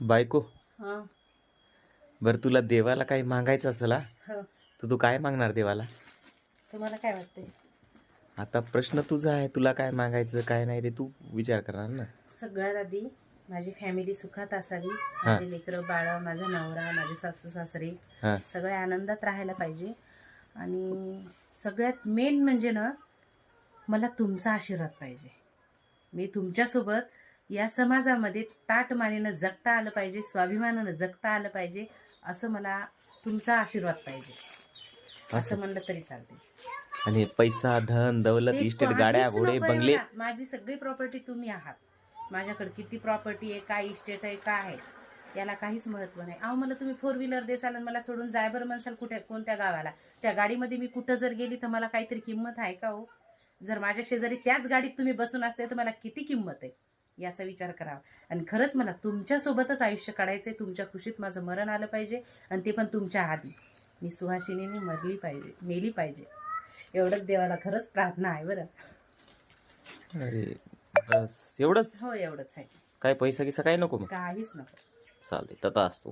बायको. हा. बरं तुला देवाला काही मागायचं असेल हा? हो. तर तू काय मागणार देवाला? तुम्हाला काय वाटते आता प्रश्न तुझा आहे तुला काय मागायचं काय नाही ते तू विचार करणार ना. सगळ्यात आधी माझी फॅमिली सुखात असावी. माझे लेकरं बाळ माझा नवरा माझे सासू सासरे हां. सगळे आनंदात राहायला पाहिजे. आणि सगळ्यात मेन म्हणजे ना मला तुमचा आशीर्वाद पाहिजे. मी तुमच्यासोबत या समाजामध्ये ताटमानेनं जगता आलं पाहिजे स्वाभिमानानं जगता आलं पाहिजे असं मला तुमचा आशीर्वाद पाहिजे. असं म्हणलं तरी चालते आणि पैसा धन दौलत इस्टेट गाड्या घोडे बंगले. माझी सगळी प्रॉपर्टी तुम्ही आहात. माझ्याकडे किती प्रॉपर्टी आहे काय इस्टेट आहे काय आहे याला काहीच महत्त्व नाही. अहो मला तुम्ही फोर व्हीलर देसाल आणि मला सोडून जाय बरं म्हणसाल कुठे कोणत्या गावाला? त्या गाडीमध्ये मी कुठं जर गेली तर मला काहीतरी किंमत आहे का हो? जर माझ्या शेजारी त्याच गाडीत तुम्ही बसून असते तर मला किती किंमत आहे? याचा विचार करावा. आणि खरंच मला तुमच्यासोबतच आयुष्य काढायचंय तुमच्या खुशीत माझं मरण आलं पाहिजे आणि ते पण तुमच्या आधी. मी सुहासिनीने मरली पाहिजे मेली पाहिजे. एवढंच देवाला खरंच प्रार्थना आहे बरं. अरे बस. एवढंच? हो एवढंच आहे. काय पैसा किसा काय नको मग? काहीच नको. चालते तथा असतो.